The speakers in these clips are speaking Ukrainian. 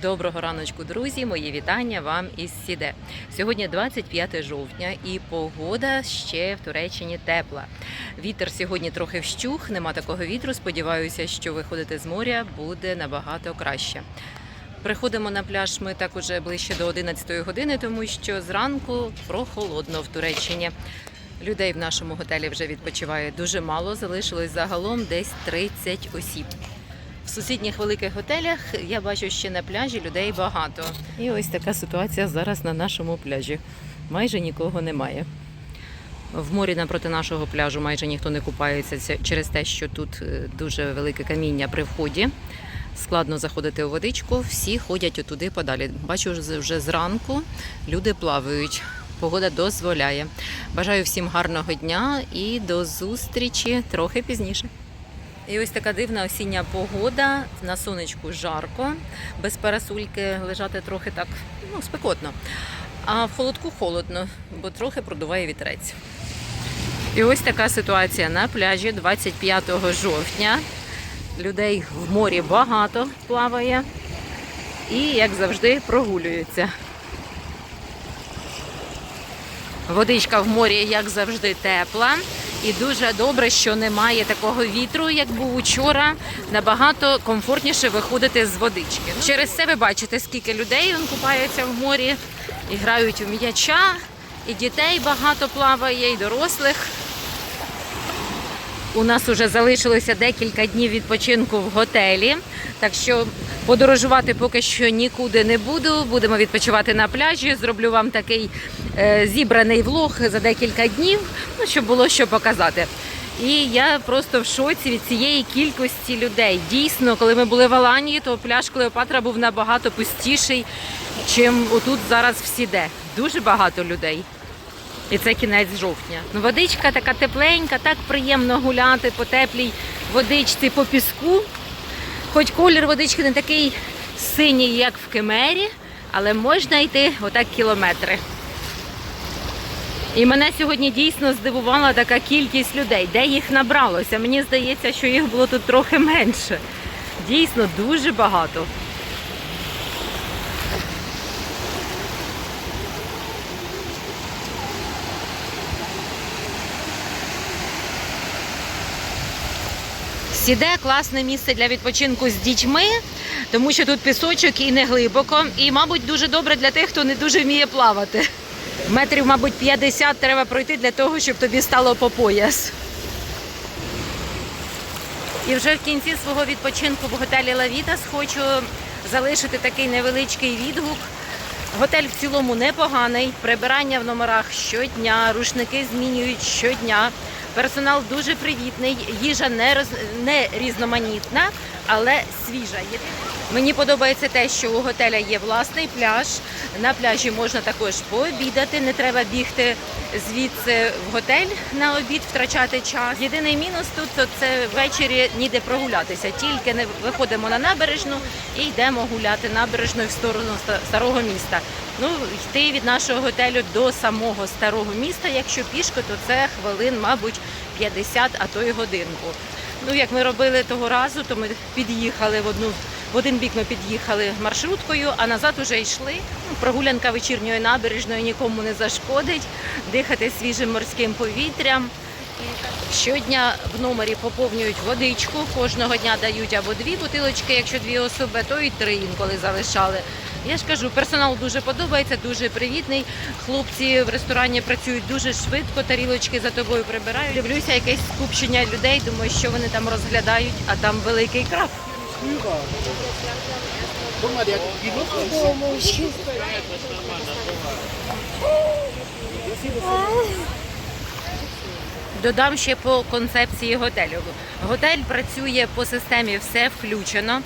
Доброго раночку, друзі! Мої вітання вам із Сіде. Сьогодні 25 жовтня і погода ще в Туреччині тепла. Вітер сьогодні трохи вщух, нема такого вітру. Сподіваюся, що виходити з моря буде набагато краще. Приходимо на пляж ми так уже ближче до 11 години, тому що зранку прохолодно в Туреччині. Людей в нашому готелі вже відпочиває дуже мало. Залишилось загалом десь 30 осіб. В сусідніх великих готелях я бачу ще на пляжі людей багато. І ось така ситуація зараз на нашому пляжі. Майже нікого немає. В морі напроти нашого пляжу майже ніхто не купається через те, що тут е, дуже велике каміння при вході. Складно заходити у водичку, всі ходять отуди подалі. Бачу вже зранку люди плавають. Погода дозволяє. Бажаю всім гарного дня і до зустрічі трохи пізніше. І ось така дивна осіння погода. На сонечку жарко, без парасульки лежати трохи так ну, спекотно. А в холодку холодно, бо трохи продуває вітерець. І ось така ситуація на пляжі 25 жовтня. Людей в морі багато плаває і, як завжди, прогулюються. Водичка в морі, як завжди, тепла. І дуже добре, що немає такого вітру, як був учора. Набагато комфортніше виходити з водички. Через це ви бачите, скільки людей он купаються в морі, і грають у м'яча, і дітей багато плаває, і дорослих. У нас вже залишилося декілька днів відпочинку в готелі, так що подорожувати поки що нікуди не буду. Будемо відпочивати на пляжі. Зроблю вам такий е, зібраний влог за декілька днів, ну, щоб було що показати. І я просто в шоці від цієї кількості людей. Дійсно, коли ми були в Аланії, то пляж Клеопатра був набагато пустіший, чим отут зараз в Сіде. Дуже багато людей. І це кінець жовтня. Ну, водичка така тепленька, так приємно гуляти по теплій водичці по піску. Хоч колір водички не такий синій, як в Кемері, але можна йти отак кілометри. І мене сьогодні дійсно здивувала така кількість людей. Де їх набралося? Мені здається, що їх було тут трохи менше. Дійсно, дуже багато. Сіде класне місце для відпочинку з дітьми, тому що тут пісочок і не глибоко. І, мабуть, дуже добре для тих, хто не дуже вміє плавати. Метрів, мабуть, 50 треба пройти для того, щоб тобі стало по пояс. І вже в кінці свого відпочинку в готелі Лавітас хочу залишити такий невеличкий відгук. Готель в цілому непоганий, прибирання в номерах щодня, рушники змінюють щодня. Персонал дуже привітний, їжа не, роз... не різноманітна, але свіжа. Мені подобається те, що у готеля є власний пляж. На пляжі можна також пообідати, не треба бігти звідси в готель на обід, втрачати час. Єдиний мінус тут то це ввечері ніде прогулятися. Тільки не виходимо на набережну і йдемо гуляти набережною в сторону старого міста. Ну, йти від нашого готелю до самого старого міста, якщо пішки, то це хвилин, мабуть, 50, а то й годинку. Ну, як ми робили того разу, то ми під'їхали в одну в один бік ми під'їхали маршруткою, а назад уже йшли. Ну, прогулянка вечірньої набережної нікому не зашкодить, дихати свіжим морським повітрям. Щодня в номері поповнюють водичку, кожного дня дають або дві бутилочки, якщо дві особи, то і три інколи залишали. Я ж кажу, персонал дуже подобається, дуже привітний. Хлопці в ресторані працюють дуже швидко, тарілочки за тобою прибирають. Дивлюся, якесь скупчення людей, думаю, що вони там розглядають, а там великий краб. Додам ще по концепції готелю. Готель працює по системі все включено.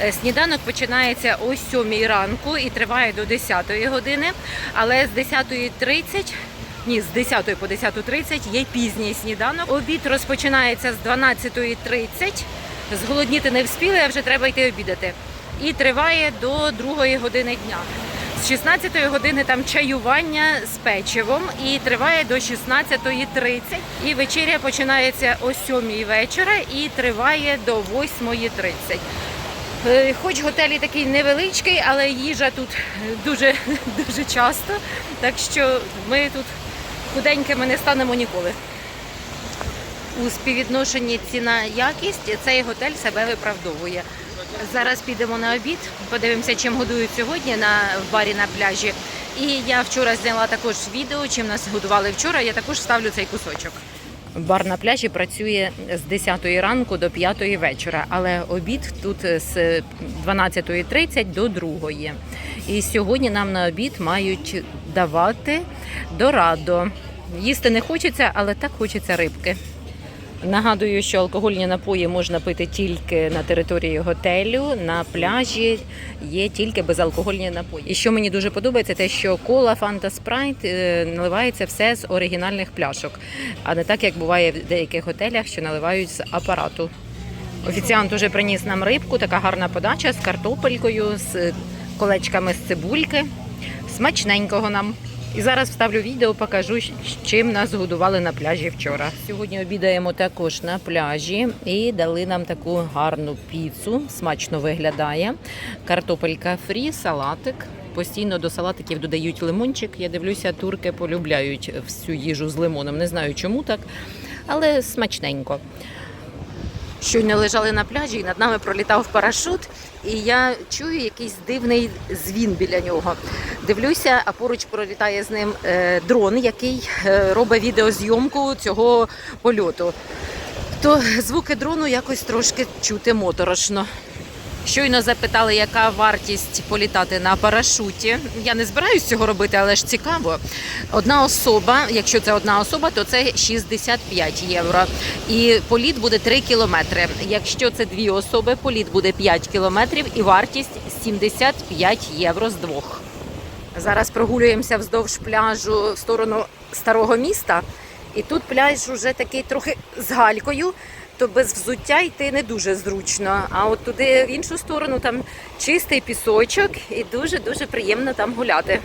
Е, Сніданок починається о 7 ранку і триває до 10 години, але з 10.30 ні, з 10 по 10.30 є пізній сніданок. Обід розпочинається з 12.30. Зголодніти не вспіли, а вже треба йти обідати. І триває до 2 години дня. З 16 години там чаювання з печивом і триває до 16.30. І вечеря починається о 7 вечора і триває до 8.30. Е, Хоч готель такий невеличкий, але їжа тут дуже, дуже часто. Так що ми тут худенькими не станемо ніколи. У співвідношенні ціна-якість цей готель себе виправдовує. Зараз підемо на обід, подивимося, чим годують сьогодні на в барі на пляжі. І я вчора зняла також відео, чим нас годували вчора. Я також ставлю цей кусочок. Бар на пляжі працює з 10 ранку до 5 вечора, але обід тут з 12.30 до 2. І сьогодні нам на обід мають давати дорадо. Їсти не хочеться, але так хочеться рибки. Нагадую, що алкогольні напої можна пити тільки на території готелю, на пляжі є тільки безалкогольні напої. І що мені дуже подобається, те, що кола, фанта, спрайт е, наливається все з оригінальних пляшок, а не так, як буває в деяких готелях, що наливають з апарату. Офіціант уже приніс нам рибку, така гарна подача з картопелькою, з колечками з цибульки. Смачненького нам. І зараз вставлю відео, покажу, чим нас годували на пляжі вчора. Сьогодні обідаємо також на пляжі і дали нам таку гарну піцу. Смачно виглядає. Картопелька фрі, салатик. Постійно до салатиків додають лимончик. Я дивлюся, турки полюбляють всю їжу з лимоном. Не знаю, чому так, але смачненько. Щойно лежали на пляжі, і над нами пролітав парашут, і я чую якийсь дивний звін біля нього. Дивлюся, а поруч пролітає з ним е, дрон, який е, робить відеозйомку цього польоту. То звуки дрону якось трошки чути моторошно. Щойно запитали, яка вартість політати на парашуті. Я не збираюсь цього робити, але ж цікаво. Одна особа, якщо це одна особа, то це 65 євро. І політ буде 3 кілометри. Якщо це дві особи, політ буде 5 кілометрів і вартість 75 євро з двох. Зараз прогулюємося вздовж пляжу в сторону старого міста. І тут пляж уже такий трохи з галькою, то без взуття йти не дуже зручно. А от туди в іншу сторону там чистий пісочок і дуже-дуже приємно там гуляти.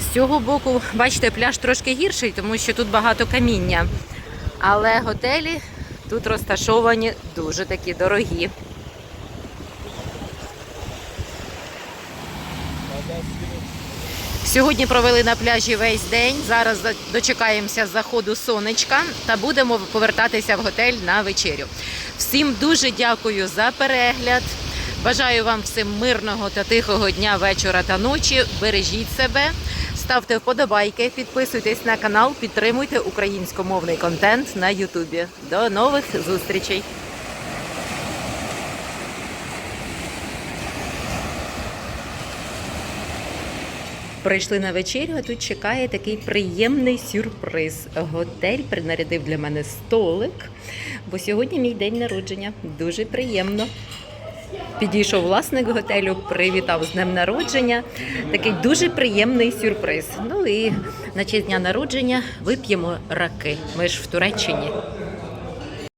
З цього боку, бачите, пляж трошки гірший, тому що тут багато каміння. Але готелі тут розташовані дуже такі дорогі. Сьогодні провели на пляжі весь день. Зараз дочекаємося заходу сонечка та будемо повертатися в готель на вечерю. Всім дуже дякую за перегляд. Бажаю вам всім мирного та тихого дня, вечора та ночі. Бережіть себе, ставте вподобайки, підписуйтесь на канал, підтримуйте українськомовний контент на Ютубі. До нових зустрічей! Прийшли на вечерю, а тут чекає такий приємний сюрприз. Готель принарядив для мене столик, бо сьогодні мій день народження. Дуже приємно. Підійшов власник готелю, привітав з днем народження. Такий дуже приємний сюрприз. Ну і на честь дня народження вип'ємо раки. Ми ж в Туреччині.